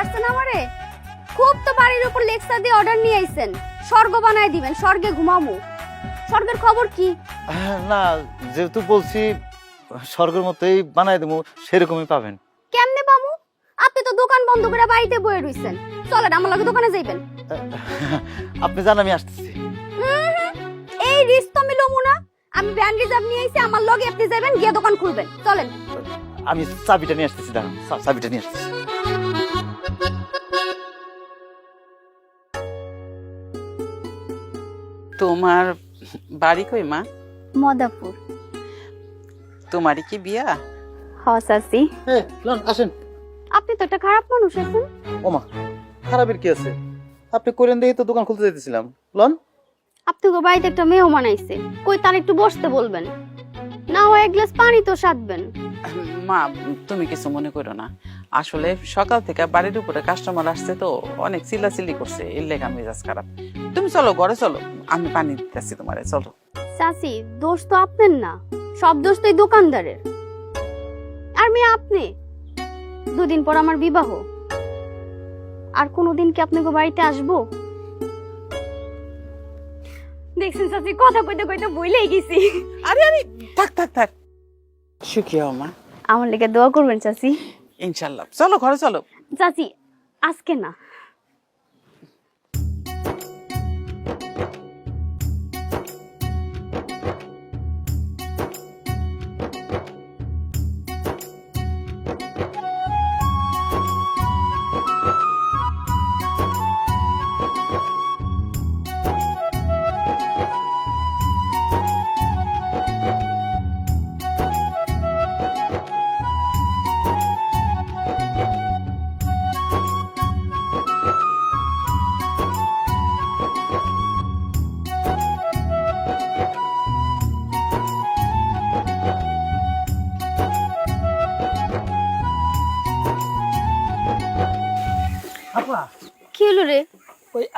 পারছেন আমারে? খুব তো বাড়ির উপর লেকচার দিয়ে অর্ডার নিয়ে আইছেন। স্বর্গ বানায় দিবেন স্বর্গে ঘুমামু। স্বর্গের খবর কি? না যেহেতু বলছি স্বর্গের মতোই বানাই দেবো সেরকমই পাবেন। কেমনে পামু? আপনি তো দোকান বন্ধ করে বাড়িতে বয়ে রইছেন। চলেন আমার লগে দোকানে যাইবেন। আপনি জান আমি আসতেছি। এই রিস্ক তো আমি লমু না। আমি ভ্যান রিজার্ভ নিয়ে আইছি আমার লগে আপনি যাবেন গিয়ে দোকান খুলবেন। চলেন। আমি চাবিটা নিয়ে আসতেছি দাঁড়ান চাবিটা নিয়ে আসতেছি। তোমার বাড়ি কই মা? মদাপুর। তোমারই কি বিয়া? হসাসি হ্যাঁ লন আসেন। আপনি তো একটা খারাপ মানুষ আছেন ওমা খারাপের কি আছে? আপনি করেন দেখি তো দোকান খুলতে যেতেছিলাম লন আপনি তো বাড়িতে একটা মেহমান আইছে কই তার একটু বসতে বলবেন। না হয় এক গ্লাস পানি তো সাধবেন। মা তুমি কিছু মনে করো না। আসলে সকাল থেকে বাড়ির উপরে কাস্টমার আসছে তো অনেক চিল্লাচিল্লি করছে এর লেগা মেজাজ খারাপ। তুমি চলো ঘরে চলো আমি পানি দিতেছি তোমারে চলো। চাচি দোষ তো আপনার না সব দোষ তো এই দোকানদারের। আর মেয়ে আপনি? দুদিন পর আমার বিবাহ। আর কোনোদিন কি আপনাকে বাড়িতে আসব? দেখছেন চাচি কথা কইতে কইতে বইলেই গেছি। আরে আরে থাক থাক থাক। সুখী হও মা। আমার লেগে দোয়া করবেন চাচি। ইনশাল্লাহ। চলো ঘরে চলো। চাচি আজকে না।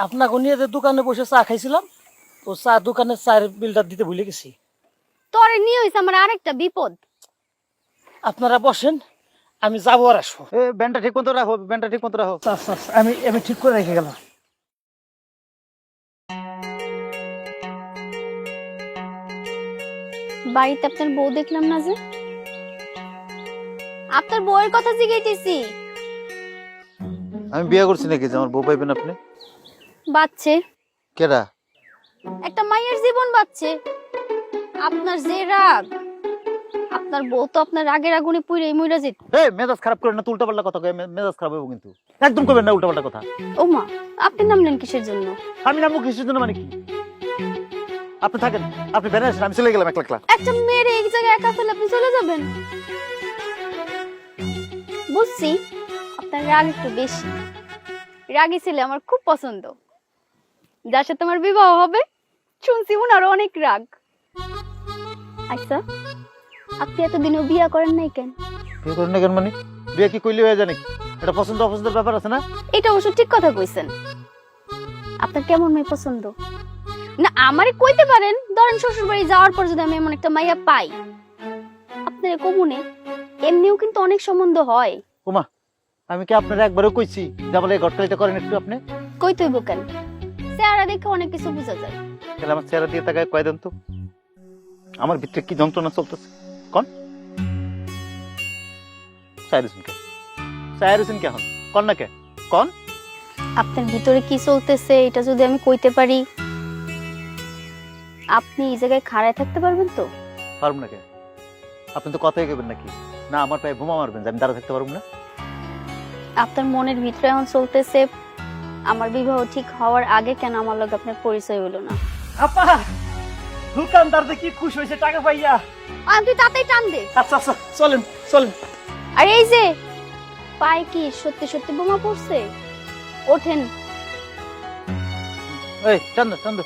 আপনাকে নিয়ে যে দোকানে বসে চা খাইছিলাম তো চা দোকানের চায়ের বিলটা দিতে ভুলে গেছি। তোরে নিয়ে হইছে আমার আরেকটা বিপদ। আপনারা বসেন আমি যাব আর আসব। এ ব্যান্ডটা ঠিক মতো রাখো ব্যান্ডটা ঠিক মতো রাখো। আচ্ছা, আচ্ছা, আমি আমি ঠিক করে রেখে গেলাম। বাড়িতে আপনার বউ দেখলাম না যে? আপনার বউয়ের কথা জিজ্ঞেসেছি আমি বিয়ে করছি নাকি? যে আমার বউ পাইবেন আপনি? বাচ্চে কেডা? একটা মায়ের জীবন বাচ্চে আপনার যে রাগ আপনার বউ তো আপনার রাগের আগুনে পুড়ে মইরা যেত। এই মেজাজ খারাপ করেন না উল্টা পাল্টা কথা কয়ে মেজাজ খারাপ হইব কিন্তু। একদম করবেন না উল্টা পাল্টা কথা। ও মা আপনি নামলেন কিসের জন্য? আমি নামবো কিসের জন্য মানে কি? আপনি থাকেন আপনি বেড়ে আসেন আমি চলে গেলাম একলা একলা। একটা মেয়ের এক জায়গায় একা ফেলে আপনি চলে যাবেন? বুঝছি আপনার রাগ একটু বেশি। রাগী ছেলে আমার খুব পছন্দ। যার সাথে আমার বিবাহ হবে শুনছি উনারও অনেক রাগ। আচ্ছা আপনি এতদিনও বিয়া করেন নাই কেন? বিয়ে করেন না কেন মানে? বিয়ে কি কইলে হয়ে যায় নাকি? এটা পছন্দ অপছন্দের ব্যাপার আছে না? এটা অবশ্য ঠিক কথা কইছেন। আপনার কেমন মেয়ে পছন্দ? না আমারে কইতে পারেন ধরেন শ্বশুর বাড়ি যাওয়ার পর যদি আমি এমন একটা মাইয়া পাই আপনার কমুনে এমনিও কিন্তু অনেক সম্বন্ধ হয়। ওমা আমি কি আপনারা একবারও কইছি যে বলে ঘটকালিটা করেন একটু আপনি? কই তুইব কেন? চেহারা দেখে অনেক কিছু বোঝা যায়। তাহলে আমার চেহারা দিয়ে তাকায় কয় দেন তো? আমার ভিতরে কি যন্ত্রণা চলতেছে? কন? হন কন না কে? কন? আপনার ভিতরে কি চলতেছে এটা যদি আমি কইতে পারি? আপনি এই জায়গায় খাড়ায় থাকতে পারবেন তো? পারব না কে? আপনি তো কথাই কেবেন নাকি? না আমার পায়ে বোমা মারবেন যে আমি দাঁড়া থাকতে পারব না। আপনার মনের ভিতরে এখন চলতেছে আমার বিবাহ ঠিক হওয়ার আগে কেন আমার লগে আপনার পরিচয় হলো না? আপা দোকানদার দেখি খুশি হয়েছে টাকা পাইয়া। আর তুই তাতেই টান দে। আচ্ছা আচ্ছা চলেন চলেন। আর এই যে পায়ে কি সত্যি সত্যি বোমা পড়ছে? ওঠেন। এই চান্দু চান্দু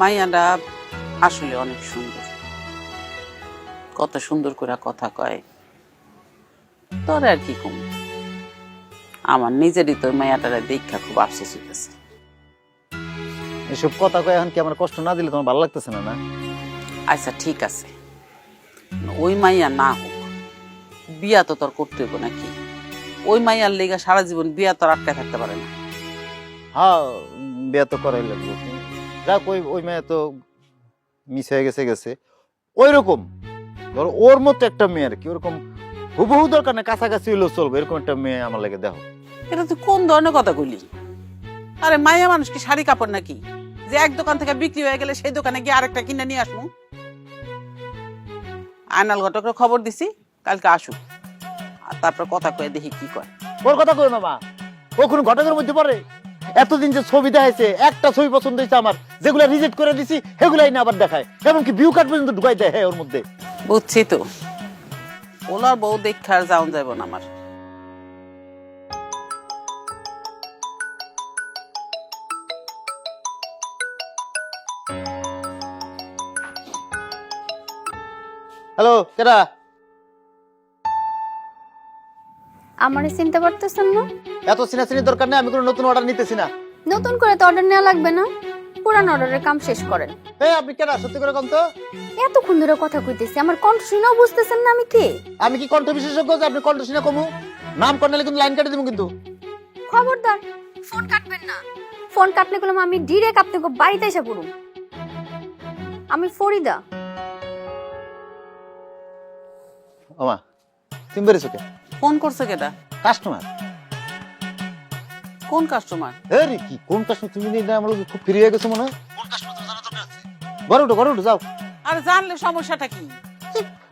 মাইয়াটা আসলে অনেক সুন্দর। কত সুন্দর করে কথা কয়। তোর আর কি কম? আমার নিজেরই তোর মায়াটারে দেখা খুব আফসোস হইতেছে। এসব কথা কয়ে এখন কি আমার কষ্ট না দিলে তোমার ভালো লাগতেছে না না? আচ্ছা ঠিক আছে। ওই মাইয়া না হোক বিয়া তো তোর করতে হইব নাকি? ওই মাইয়ার লেগে সারা জীবন বিয়া তোর আটকায় থাকতে পারে না। হ্যাঁ বিয়ে তো করাই লাগবে। যাক ওই ওই মেয়ে তো মিস হয়ে গেছে গেছে। ওই রকম ধরো ওর মতো একটা মেয়ে আর কি ওরকম হুবহু দরকার না কাছাকাছি হইলেও চলবে এরকম একটা মেয়ে আমার লাগে দেখো। এটা তুই কোন ধরনের কথা কইলি? আরে মাইয়া মানুষ কি শাড়ি কাপড় নাকি? যে এক দোকান থেকে বিক্রি হয়ে গেলে সেই দোকানে গিয়ে আরেকটা কিনে নিয়ে আসব? আয়নাল ঘটকের খবর দিছি কালকে আসুক। আর তারপর কথা কয়ে দেখি কি কয়। ওর কথা কই না মা। ও কোনো ঘটকের মধ্যে পড়ে? এতদিন যে ছবি দেখাইছে একটা ছবি পছন্দ হয়েছে আমার যেগুলো রিজেক্ট করে দিছি সেগুলাই না আবার দেখায়। এমনকি ভিউ কার্ড পর্যন্ত ঢুকাই দেয় হ্যাঁ ওর মধ্যে। বুঝছি তো। ওলার বউ দেখে আর যাওন যাইব না আমার। হ্যালো কেডা আমারে চিনতে পারতেছেন না? এত সিনাসিনির দরকার নেই আমি কোনো নতুন অর্ডার নিতেছি না। নতুন করে তো অর্ডার নেওয়া লাগবে না? পুরান অর্ডারের কাম শেষ করেন। এই আপনি কেডা? সত্যি করে কম তো। এতক্ষণ ধরে কথা কইতেছি আমার কণ্ঠ শুনেও বুঝতেছেন না আমি কে? আমি কি কণ্ঠ বিশেষজ্ঞ যে আপনি কণ্ঠ শুনে কমু? নাম কর্নালে কিন্তু লাইন কেটে দিব কিন্তু। খবরদার ফোন কাটবেন না। ফোন কাটলে গেলাম আমি ডিরেক্ট আপনাকে বাড়িতে এসে পড়ুম। আমি ফরিদা। ওমা তুমি বেরিয়েছো কে? ফোন করছে কেটা কাস্টমার। কোন কাস্টমার? আরে কি কোন কাস্টমার তুমি নিয়ে আমার খুব ফ্রি হয়ে গেছো মনে হয়? কোন কাস্টমার তো জানা দরকার আছে? ঘরে উঠো ঘরে উঠো যাও। আর জানলে সমস্যাটা কি?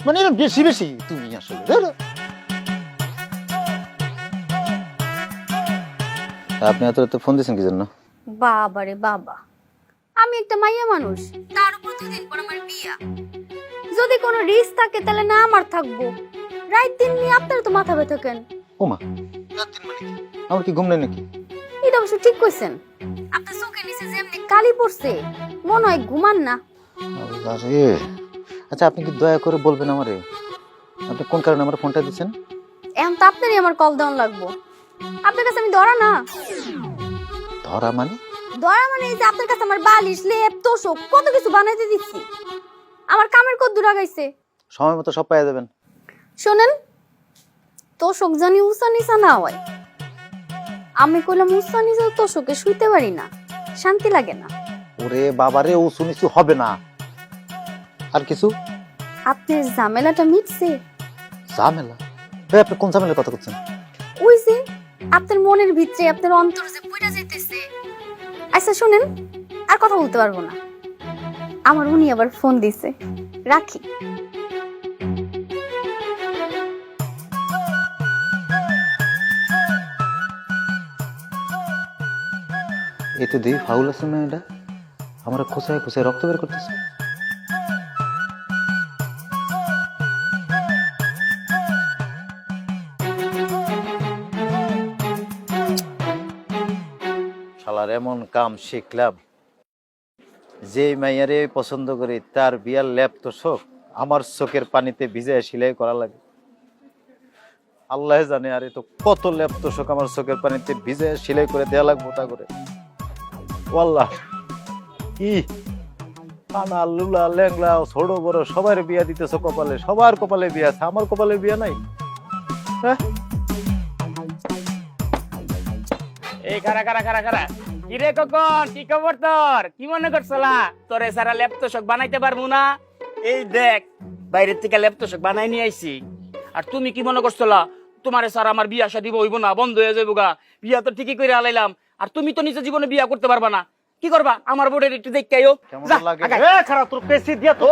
মানে এরকম বেশি বেশি তুমি আসলে ধরো আপনি এত রাতে ফোন দিয়েছেন কি জন্য বাবা রে বাবা আমি একটা মাইয়া মানুষ। তার উপর দুদিন পর আমার বিয়া। যদি কোনো রিস্ক থাকে তাহলে না আমার থাকব। রাত দিন নিয়ে আপনার তো মাথা ব্যথা কেন? ওমা আমার কি ঘুম নেই নাকি? এটা অবশ্য ঠিক কইছেন। আপনার চোখে নিচে যেমনি কালি পড়ছে মনে হয় ঘুমান না। আরে আচ্ছা আপনি কি দয়া করে বলবেন আমারে? আপনি কোন কারণে আমার ফোনটা দিচ্ছেন? এখন তো আপনারই আমার কল দেওয়ান লাগবো। আপনার কাছে আমি ধরা না। ধরা মানে? ধরা মানে এই যে আপনার কাছে আমার বালিশ লেপ তোষক কত কিছু বানাইতে দিচ্ছি। আমার কামের কত দূর আগাইছে। সময় মতো সব পাইয়া দেবেন শোনেন তোষক জানি উঁচা নিচা না হয়। আমি কইলাম উঁচা নিচা তোষকে শুইতে পারি না শান্তি লাগে না। ওরে বাবারে ও শুনেছি হবে না। আর কিছু? আপনার ঝামেলাটা মিটছে? ঝামেলা? এই আপনি কোন ঝামেলার কথা করছেন? ওই যে আপনার মনের ভিতরে আপনার অন্তর যে পড়ে যাইতেছে। আচ্ছা শুনেন আর কথা বলতে পারব না। আমার উনি আবার ফোন দিছে। রাখি। তো দেখি ফাউল আছে না এটা আমরা খোসায় খোসায় রক্ত বের করতেছে। শালার এমন কাম শিখলাম। যে মাইয়ারে পছন্দ করি, তার বিয়ার ল্যাপ তো শোক, আমার চোখের পানিতে ভিজে সিলাই করা লাগে। আল্লাহ জানে আরে তো কত ল্যাপ শোক, আমার চোখের পানিতে ভিজে সিলাই করে দেয়া লাগবো তা করে। ওয়াল্লাহ। কি কানা লুলা ল্যাংলা ছোট বড়, সবার বিয়া দিতেছো কপালে, সবার কপালে বিয়া আছে, আমার কপালে বিয়া নাই? হ্যাঁ? এই খারা খারা খারা খারা কিরে কখন কি খবর তোর? কি মনে করছলা তোরে সারা ল্যাপটপ বানাইতে পারব না। এই দেখ, বাইরের থেকে ল্যাপটপ বানাই নিয়ে আইছি। আর তুমি কি মনে করছলা তোমারে স্যার আমার বিয়া শাদী হইব না, বন্ধ হয়ে যাব গা। বিয়া তো ঠিকই করে আলাইলাম আর তুমি তো নিজের জীবনে বিয়া করতে পারবা না। কি করবা? আমার বোর্ডের একটু দেখতে আইও কেমন যা, আগাই। খারাপ তোর পেছি দিয়া তো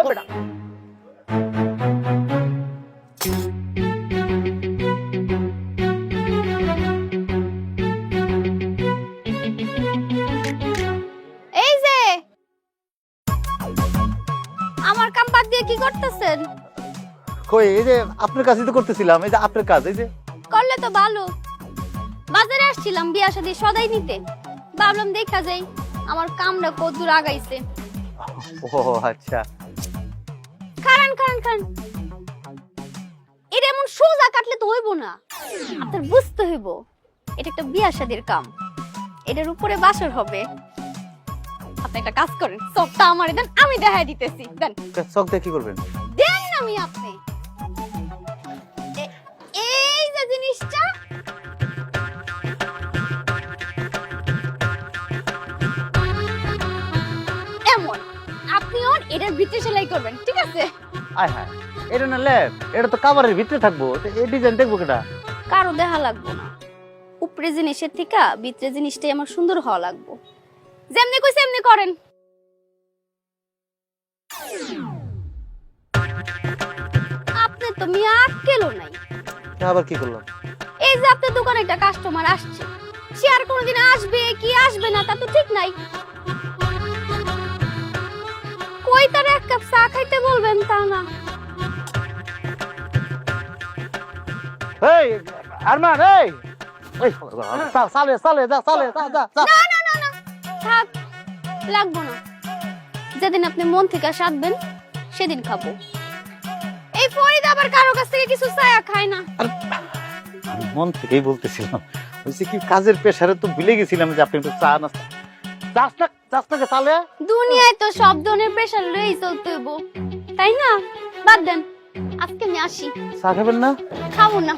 এই যে! আমার কাম বাদ দিয়ে কি করতেছেন? কই এই যে আপনার কাছে তো করতেছিলাম এই যে আপনার কাজ এই যে। করলে তো ভালো। বাজারে আসছিলাম বিয়া শাদী সদাই নিতে। ভাবলাম দেখা যাই আমার কত দূর আগাইছে। ও আচ্ছা। খারান খারান খারান। এটা এমন সোজা কাটলে তো হইব না। আপনার বুঝতে হইব এটা একটা বিয়া শাদির কাম। এটার উপরে বাসর হবে। আপনি একটা কাজ করেন সবটা আমার দেন আমি দেখাই দিতেছি। দেন। চক দিয়ে কি করবেন? দেন আমি আপনি। ভিতরে সেলাই করবেন ঠিক আছে? আয় হ্যাঁ এটা না ল্যাব এটা তো কাভারের ভিতরে থাকব তো এই ডিজাইন দেখব কেটা কারও দেখা লাগবো না। উপরে জিনিসের থেকে ভিতরে জিনিসটাই আমার সুন্দর হওয়া লাগবো। যেমনি কই সেমনি করেন। আপনি তো মিয়া আক্কেলও নাই। আবার কি করলাম? এই যে আপনার দোকানে একটা কাস্টমার আসছে সে আর কোনোদিন আসবে কি আসবে না তা তো ঠিক নাই। কই তার এক কাপ চা খাইতে বলবেন তা না। এই আরমান এই। ওই সালে সালে যা সালে যা যা না না না না থাক লাগবো না। যেদিন আপনি মন থেকে সাধবেন সেদিন খাব। এই ফরিদ আবার কারও কাছ থেকে কিছু চায়া খায় না। মন থেকেই বলতেছিলাম। কি কাজের প্রেশারে তো ভুলে গেছিলাম যে আপনি একটু চা নাস্তা চাস না চাস না সালে দুনিয়ায় তো সব ধরনের প্রেশার লয়েই চলতে হইব। তাই না? বাদ দেন আজকে আমি আসি। চা খাবেন না? খাব না।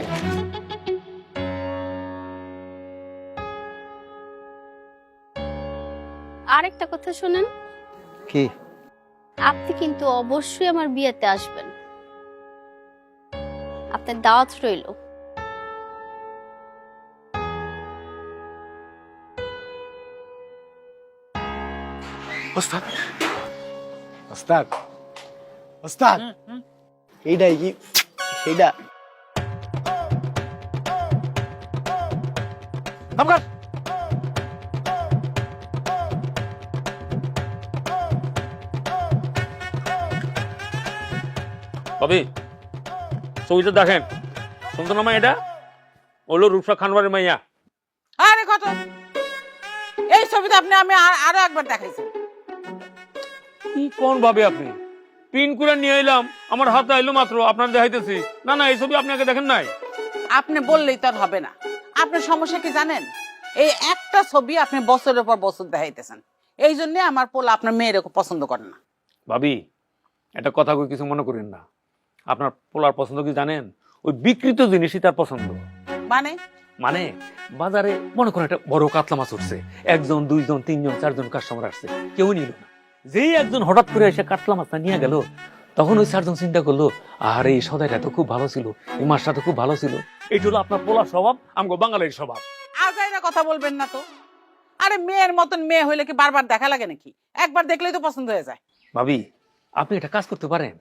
আরেকটা কথা শুনেন। কি? আপনি কিন্তু অবশ্যই আমার বিয়েতে আসবেন। আপনার দাওয়াত রইল। ওস্তাদ। ওস্তাদ। ওস্তাদ। এইটাই কি? সেইটা নমস্কার কবি ছবিটা দেখেন। সুন্দর নামা এটা? হলো রূপসা খানবারের মাইয়া। আরে কত এই ছবিটা আপনি আমি আরও একবার দেখাইছেন। কি কোন ভাবে আপনি? পিন করে নিয়ে এলাম আমার হাতে আইলো মাত্র আপনার দেখাইতেছি। না না এই ছবি আপনি আগে দেখেন নাই। আপনি বললেই তো আর হবে না। আপনার সমস্যা কি জানেন? এই একটা ছবি আপনি বছরের পর বছর দেখাইতেছেন। এই জন্য আমার পোলা আপনার মেয়ের পছন্দ করে না। ভাবি একটা কথা কই কিছু মনে করেন না। আপনার পোলার পছন্দ কি জানেন? ওই বিকৃত জিনিসই তার পছন্দ। মানে? মানে বাজারে মনে করেন একটা বড় কাতলা মাছ উঠছে। একজন দুইজন তিনজন চারজন কাস্টমার আসছে। কেউ নিল না। যেই একজন হঠাৎ করে এসে কাতলা মাছটা নিয়ে গেল তখন ওই চারজন চিন্তা করল আর এই সদাইটা তো খুব ভালো ছিল এই মাছটা তো খুব ভালো ছিল। এইটা হলো আপনার পোলার স্বভাব আমগো বাঙালির স্বভাব। আজাইরা কথা বলবেন না তো। আরে মেয়ের মতন মেয়ে হইলে কি বারবার দেখা লাগে নাকি? একবার দেখলেই তো পছন্দ হয়ে যায়। ভাবি আপনি এটা কাজ করতে পারেন।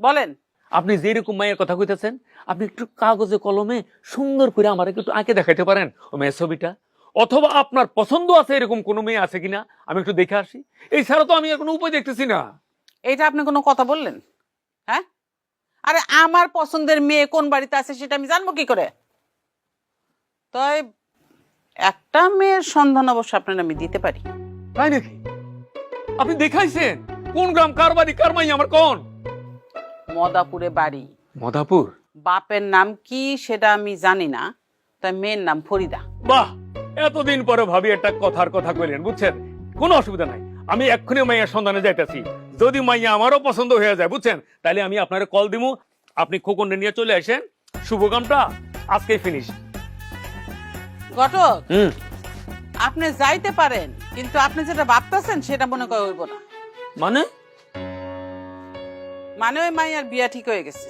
বলেন। আপনি যেরকম মায়ের কথা কইতেছেন আপনি একটু কাগজে কলমে সুন্দর করে আমার একটু আঁকে দেখাইতে পারেন ও মেয়ের ছবিটা। অথবা আপনার পছন্দ আছে এরকম কোনো মেয়ে আছে কিনা? আমি একটু দেখে আসি। এই ছাড়া তো আমি আর কোনো উপায় দেখতেছি না। এইটা আপনি কোনো কথা বললেন? হ্যাঁ? আরে আমার পছন্দের মেয়ে কোন বাড়িতে আছে সেটা আমি জানব কি করে? তাই একটা মেয়ের সন্ধান অবশ্য আপনার আমি দিতে পারি। তাই নাকি? আপনি দেখাইছেন? কোন গ্রাম কার বাড়ি কার মাই আমার কোন? মদাপুরে বাড়ি। মদাপুর? বাপের নাম কি সেটা আমি জানি না। তাই মেয়ের নাম ফরিদা। বাহ! এতদিন পরে ভাবি একটা কথার কথা কইলেন বুঝছেন? কোনো অসুবিধা নাই। আমি এক্ষুনি মাইয়ার সন্ধানে যাইতেছি। যদি মাইয়া আমারও পছন্দ হয়ে যায় বুঝছেন? তাহলে আমি আপনার কল দিমু। আপনি খোকনকে নিয়ে চলে আসেন। শুভকামটা আজকেই ফিনিশ ঘটক হুম। আপনি যাইতে পারেন কিন্তু আপনি যেটা ভাবতেছেন সেটা মনে করে হইব না। মানে? মানে ওই মাইয়ার বিয়া ঠিক হয়ে গেছে।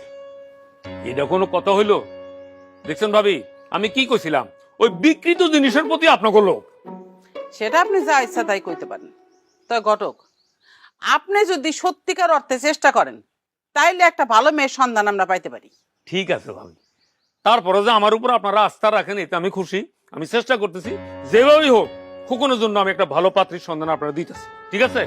এটা কোনো কথা হইল? দেখছেন ভাবি আমি কি কইছিলাম? ওই বিকৃত জিনিসের প্রতি আপনাকে লোক সেটা আপনি যা ইচ্ছা তাই কইতে পারেন। তো ঘটক আপনি যদি সত্যিকার অর্থে চেষ্টা করেন তাইলে একটা ভালো মেয়ের সন্ধান আমরা পাইতে পারি। ঠিক আছে ভাবি। তারপরে যে আমার উপর আপনারা আস্থা রাখেন এতে আমি খুশি। আমি চেষ্টা করতেছি যেভাবেই হোক খোকনের জন্য আমি একটা ভালো পাত্রীর সন্ধান আপনারা দিতেছি। ঠিক আছে?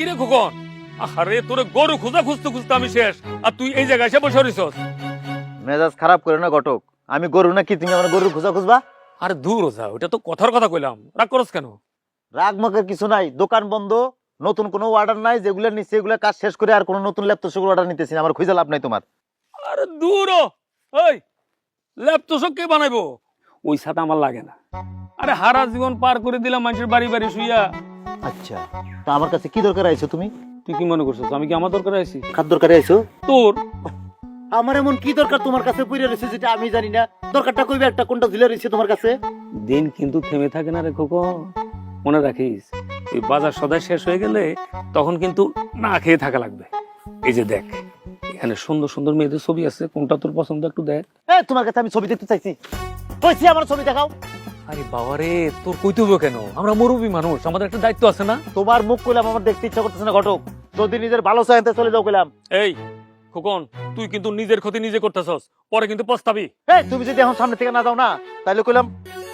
কিরে খোকন আরে তোরে গরু খোঁজা খুঁজতে খুঁজতে আমি শেষ। আর তুই এই জায়গায় এসে বসে রইছস? মেজাজ খারাপ করে না ঘটক? আমি গরু না কি তুমি আমার গরুর খোঁজা খুঁজবা? আরে দূর যা ওটা তো কথার কথা কইলাম। রাগ করস কেন? রাগ মাগের কিছু নাই দোকান বন্ধ নতুন কোনো অর্ডার নাই যেগুলো নিচ্ছে এগুলো কাজ শেষ করে আর কোনো নতুন ল্যাপটপ সেগুলো অর্ডার নিতেছি আমার খুঁজে লাভ নাই তোমার। আরে দূর হ। ওই ল্যাপটপ কে বানাইবো? ওই সাথে আমার লাগে না। আরে হারা জীবন পার করে দিলাম মানুষের বাড়ি বাড়ি শুইয়া। আচ্ছা। তা আমার কাছে কি দরকার আইছো তুমি? তুই কি মনে করছিস? আমি কি আমার দরকার কার দরকার আইছো? তোর? আমার এমন কি দরকার তোমার কাছে রয়েছে যেটা আমি জানি না? দরকারটা কইবে একটা কোনটা ঝুলে রয়েছে তোমার কাছে? দিন কিন্তু থেমে থাকে না রে মনে রাখিস এই বাজার সদাই শেষ হয়ে গেলে তখন কিন্তু না খেয়ে থাকা লাগবে। এই যে দেখ এখানে সুন্দর সুন্দর মেয়েদের ছবি আছে কোনটা তোর পছন্দ একটু দেখ। এ তোমার কাছে আমি ছবি দেখতে চাইছি। কইছি আমার ছবি দেখাও। আরে বাবারে তোর কইতে হবে কেন? আমরা মুরব্বী মানুষ আমাদের একটা দায়িত্ব আছে না? তোমার মুখ কইলাম আমার দেখতে ইচ্ছা করতেছে না ঘটক। যদি নিজের ভালো চাইতে চলে যাও কইলাম। এই খোকন তুই কিন্তু নিজের ক্ষতি নিজে করতেছস পরে কিন্তু পস্তাবি। এই তুমি যদি এখন সামনে থেকে না যাও না তাইলে কইলাম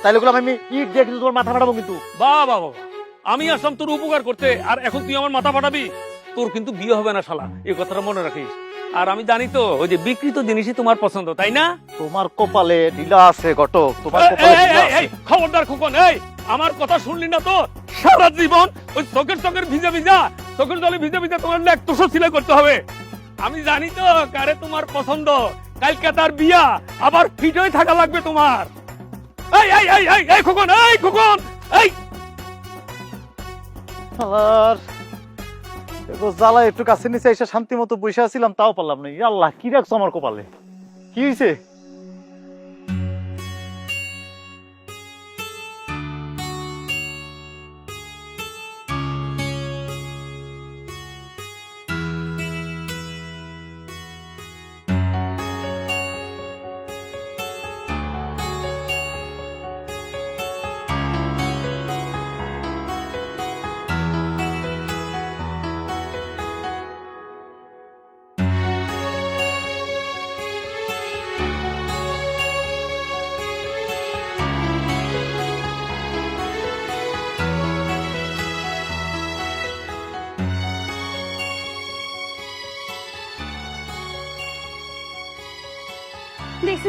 তাইলে কইলাম আমি ইট দিয়ে কিন্তু তোমার মাথা ফাটাবো কিন্তু। বাহ বাহ আমি আসলাম তোর উপকার করতে আর এখন তুই আমার মাথা ফাটাবি? তোর কিন্তু বিয়ে হবে না শালা। এই কথাটা মনে রাখিস। আর আমি জানি তো ওই যে বিকৃত জিনিসই তোমার পছন্দ তাই না? তোমার কপালে ঢিলা আছে ঘটক। তোমার কপালে ঢিলা আছে। খবরদার খোকন এই আমার কথা শুনলি না তো? সারা জীবন ওই চোখের চোখের ভিজা ভিজা চোখের জলে ভিজা ভিজা তোমার লেখ তোষো সিলাই করতে হবে। আমি জানি তো কারে তোমার পছন্দ। কালকে তার বিয়া আবার ফিট হয়ে থাকা লাগবে তোমার। এই এই এই এই খোকন এই খোকন এই। আর জ্বালা একটু কাছে নিচে এসে শান্তি মতো বসে আছিলাম, তাও পারলাম না। আল্লাহ কি রাখছো আমার কপালে? কি হয়েছে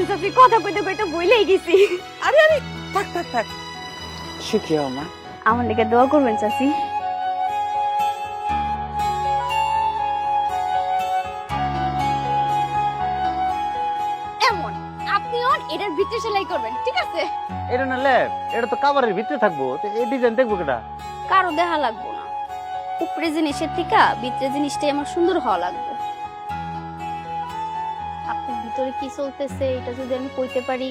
চাচি কথা কইতে কইতে বইলেই গেছি। আরে আরে থাক থাক থাক। সুখী হও মা আমার লেগে দোয়া করবেন চাচি। এমন আপনি অন এটার ভিতরে সেলাই করবেন ঠিক আছে? এটা না ল্যাব এটা তো কাভারের ভিতরে থাকব তো এই ডিজাইন দেখব কেটা? কারও দেখা লাগবো না। উপরে জিনিসের থেকে ভিতরে জিনিসটাই আমার সুন্দর হওয়া লাগবে। আপনার ভিতরে কি চলতেছে এটা যদি আমি কইতে পারি?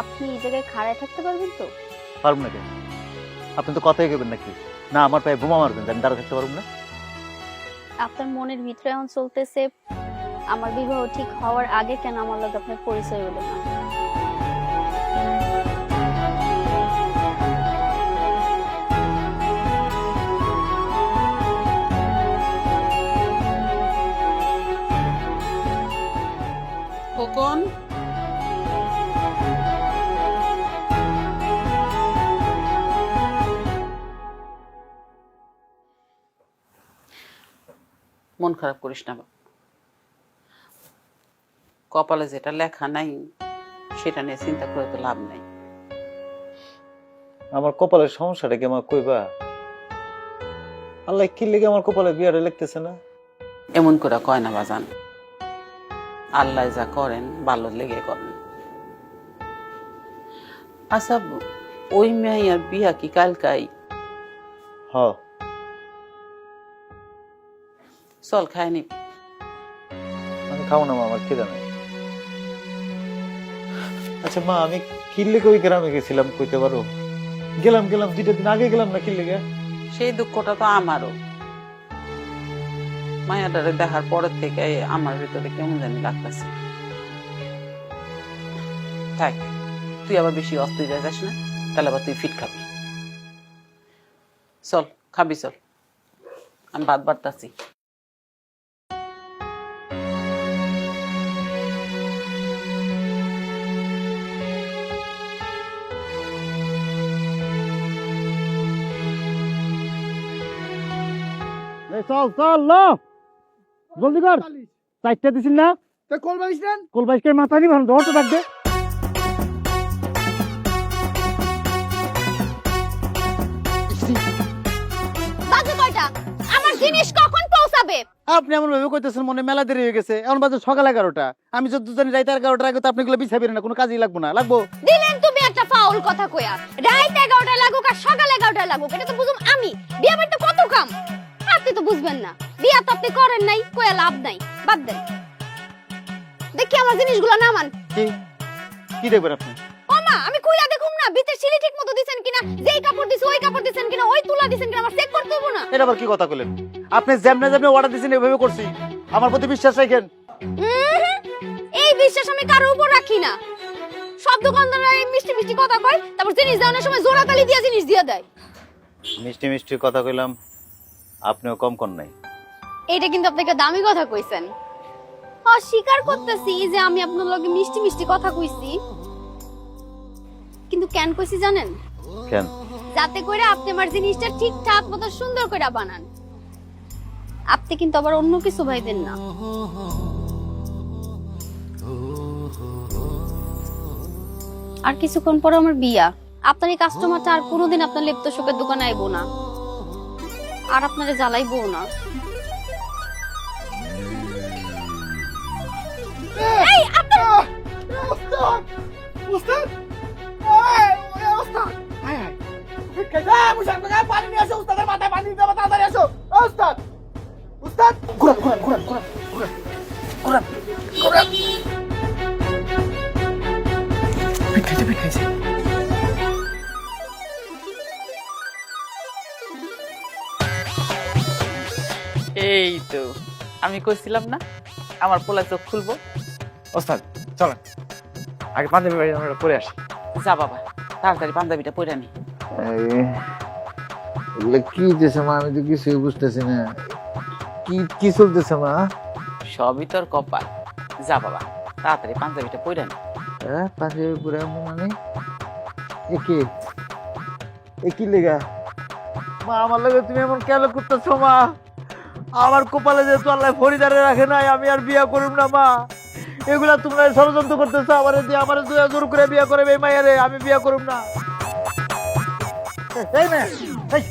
আপনি এই জায়গায় খাড়ায় থাকতে পারবেন তো? পারব না কেন? আপনি তো কথাই কেবেন নাকি? না আমার পায়ে বোমা মারবেন আমি দাঁড়া থাকতে পারব না। আপনার মনের ভিতরে এখন চলতেছে আমার বিবাহ ঠিক হওয়ার আগে কেন আমার লগে আপনার পরিচয় হলো না? মন খারাপ করিস না বাবা। কপালে যেটা লেখা নাই সেটা নিয়ে চিন্তা করে তো লাভ নাই। আমার কপালের সমস্যাটা কি আমার কইবা? আল্লাহ কি লেগে আমার কপালে বিয়ারে লিখতেছে না? এমন করে কয় না বাজান। আল্লাহ যা করেন ভালো লেগে করেন। আচ্ছা ওই মেয়ের বিয়া কি কালকাই? হ চল খায়নি আমি খাব না মা আমার খিদা নাই। আচ্ছা মা আমি কিল্লে ওই গ্রামে গেছিলাম কইতে পারো? গেলাম গেলাম দুইটা দিন আগে গেলাম না কিল্লে সেই দুঃখটা তো আমারও। মায়াটারে দেখার পরের থেকে আমার ভিতরে কেমন জানি লাগতেছে। থাক তুই আবার বেশি অস্থির হয়ে যাস না তাহলে আবার তুই ফিট খাবি। চল খাবি চল। আমি ভাত বাড়তাছি। চল চল লো। জলদি কর। চারটা দিছিস না? তা কল বালিশ নেন কোল বাইকের মাথা দিই ভালো ধরতে থাকবে বাজে কয়টা? আমার জিনিস কখন পৌঁছাবে? আপনি এমন ভাবে কইতেছেন মনে মেলা দেরি হয়ে গেছে। এখন বাজে সকাল এগারোটা। আমি যত জানি রাইতে এগারোটার আগে তো আপনি গুলো বিছাবেন না কোনো কাজই লাগবো না। লাগবো? দিলেন তুমি একটা ফাউল কথা কইয়া। রাত এগারোটা লাগুক আর সকাল এগারোটা লাগুক এটা তো বুঝুম আমি। বিয়া বাড়িতে কত কাম? আপনি তো বুঝবেন না। বিয়া তো আপনি করেন নাই কইয়া লাভ নাই। বাদ দেন। দেখি আমার জিনিসগুলো নামান কি? কি দেখবেন আপনি? ও মা আমি কইয়া দেখুম না ভিতরে সিলি ঠিক মতো দিছেন কিনা যেই কাপড় দিছে ওই কাপড় দিছেন কিনা ওই তুলা দিছেন কিনা আমার চেক করতে হব না। এটা আবার কি কথা কইলেন? আপনি যেমনে যেমনে অর্ডার দিয়েছেন এভাবে করছি। আমার প্রতি বিশ্বাস রাখেন। এই বিশ্বাস আমি কারও উপর রাখি না। সব দোকানদাররা এই মিষ্টি মিষ্টি কথা কয় তারপর জিনিস দেওয়ানোর সময় জোড়া তালি দিয়ে জিনিস দিয়ে দেয়। মিষ্টি মিষ্টি কথা কইলাম। আপনিও কম কর নাই। এটা কিন্তু আপনাকে দামি কথা কইছেন। অস্বীকার করতেছি যে আমি আপনার লগে মিষ্টি মিষ্টি কথা কইছি। কিন্তু কেন কইছি জানেন? কেন? যাতে করে আপনি আমার জিনিসটা ঠিকঠাক মতো সুন্দর করে বানান। আপনি কিন্তু আবার অন্য কিছু ভাইবেন না। আর কিছুক্ষণ পরে আমার বিয়া। আপনার এই কাস্টমারটা আর কোনোদিন আপনার লেপ্ত শোকের দোকানে আইবো না। আর আপনারে জ্বালাইবো না। এই আপনার উস্তাদ এই উস্তাদ হায় হায় কেজা মুশাক বাগা পানি নিয়ে আসো এই তো আমি কইছিলাম না আমার পোলা চোখ খুলবো। ওস্তাদ চলেন। আগে পাঞ্জাবি বাড়ি আমরা পরে আসি। যা বাবা তাড়াতাড়ি পাঞ্জাবিটা পরে নি এগুলো কি হইতেছে মা? আমি তো কিছুই বুঝতেছি না। কি কি চলতেছে মা? সবই তোর কপাল। যা বাবা তাড়াতাড়ি পাঞ্জাবিটা পরে নি হ্যাঁ পাঞ্জাবি পরে আমু মানে? এ কি? এ লেগা? মা আমার লাগে তুমি এমন কেন করতেছো মা? আমার কপালে যে আল্লাহ ফরিদারে রাখে নাই আমি আর বিয়া করুম না মা। এগুলা তোমরা ষড়যন্ত্র করতেছো আমার দিয়ে আমার জোর করে বিয়া করে এই মাইয়ারে আমি বিয়া করুম না। এই,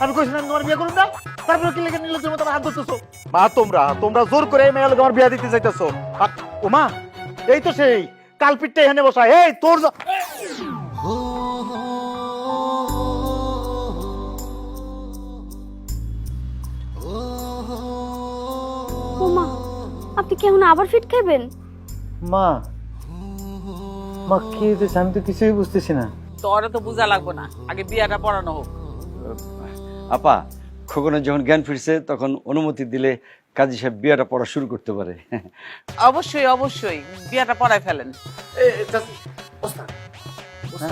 আমি তোমার বিয়ে করুন না তারপরে কি লেগে নিলে তোমার হাত ধরতেছো? মা তোমরা তোমরা জোর করে এই মেয়ের আমার বিয়া দিতে চাইতেছো ও মা এই তো সেই কালপিটটা এখানে বসা এই তোর আপনি কি এখন আবার ফিট খাইবেন? মা মা কি হইতেছে? আমি তো কিছুই বুঝতেছি না। তোরে তো বোঝা লাগবে না। আগে বিয়াটা পড়ানো হোক। আপা খোকনের যখন জ্ঞান ফিরছে তখন অনুমতি দিলে কাজী সাহেব বিয়াটা পড়া শুরু করতে পারে। অবশ্যই অবশ্যই। বিয়াটা পড়ায় ফেলেন।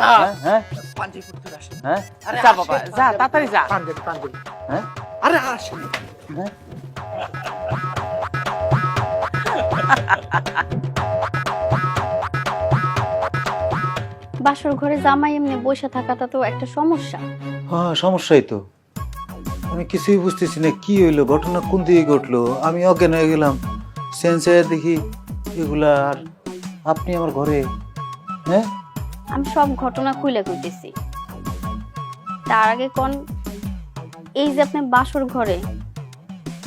হ্যাঁ হ্যাঁ হ্যাঁ। যা বাবা যা তাড়াতাড়ি যা। হ্যাঁ। আরে আসেন। বাসর ঘরে জামাই এমনি বসে থাকাটা তো একটা সমস্যা। হ্যাঁ সমস্যাই তো। আমি কিছুই বুঝতেছি না কি হইল ঘটনা কোন দিকে ঘটলো? আমি অজ্ঞান হয়ে গেলাম। সেন্সে দেখি এগুলা আর আপনি আমার ঘরে হ্যাঁ? আমি সব ঘটনা খুলে কইতেছি। তার আগে কোন এই যে আপনি বাসর ঘরে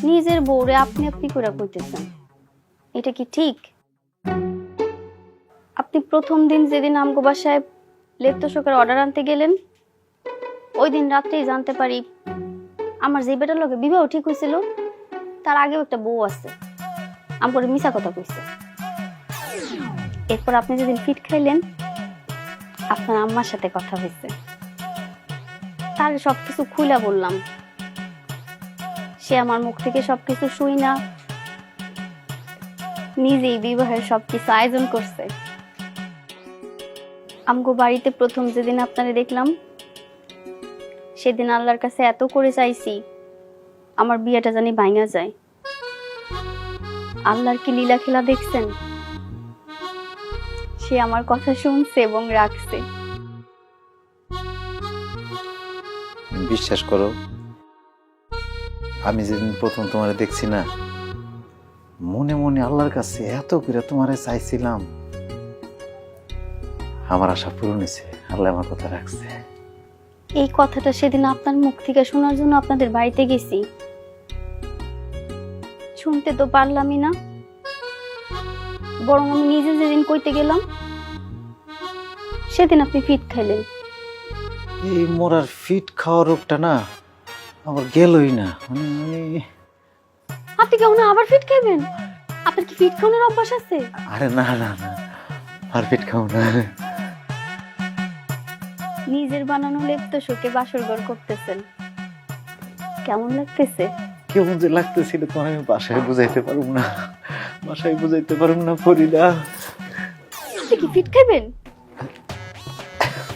নিজের বউরে আপনি আপনি করে কইতেছেন। এটা কি ঠিক? আপনি প্রথম দিন যেদিন আমগো বাসায় লেপ্তশোকের অর্ডার আনতে গেলেন, ওই দিন রাত্রেই জানতে পারি আমার যে বেটার লোকে বিবাহ ঠিক হয়েছিল, তার আগেও একটা বউ আছে। আমগরে মিশা কথা কইছে। এরপর আপনি যেদিন ফিট খাইলেন, আপনার আম্মার সাথে কথা হয়েছে। তার সবকিছু খুলে বললাম। সে আমার মুখ থেকে সবকিছু শুই না নিজেই বিবাহের সবকিছু আয়োজন করছে। আমগো বাড়িতে প্রথম যেদিন আপনারে দেখলাম, সেদিন আল্লাহর কাছে এত করে চাইছি, আমার বিয়েটা জানি ভাঙা যায়। আল্লাহর কি লীলা খেলা দেখছেন? সে আমার কথা শুনছে এবং রাখছে। বিশ্বাস করো, আমি যেদিন প্রথম তোমারে দেখছি না মনে মনে আল্লাহর কাছে এত করে তোমারে চাইছিলাম। আমার আশা পূরণ হয়েছে। আল্লাহ আমার কথা রাখছে। এই কথাটা সেদিন আপনার মুখ থেকে শোনার জন্য আপনাদের বাড়িতে গেছি। শুনতে তো পারলামই না। বরং আমি নিজে যেদিন কইতে গেলাম সেদিন আপনি ফিট খাইলেন। এই মোরার ফিট খাওয়ার রোগটা না আমার গেলই না। মানে আপনি কেমন আবার ফিট খাইবেন আপনার কি ফিট খাওয়ানোর অভ্যাস আছে? আরে না না না আর ফিট খাও না। নিজের বানানো লেপ তো শোকে বাসর ঘর করতেছেন। কেমন লাগতেছে? কেমন যে লাগতেছিল তোমার আমি বাসায় বুঝাইতে পারব না। বাসায় বুঝাইতে পারব না ফরিদা আপনি কি ফিট খাইবেন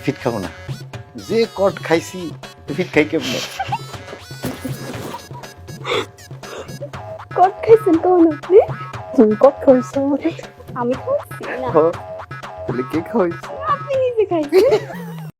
ফিট খাব না। যে কট খাইছি ফিট খাই কেমন? কট খাইছেন কখন আপনি? তুমি কট খাইছো আমি খাইছি না। তাহলে কে খাওয়াইছে? আপনি নিজে খাইছেন?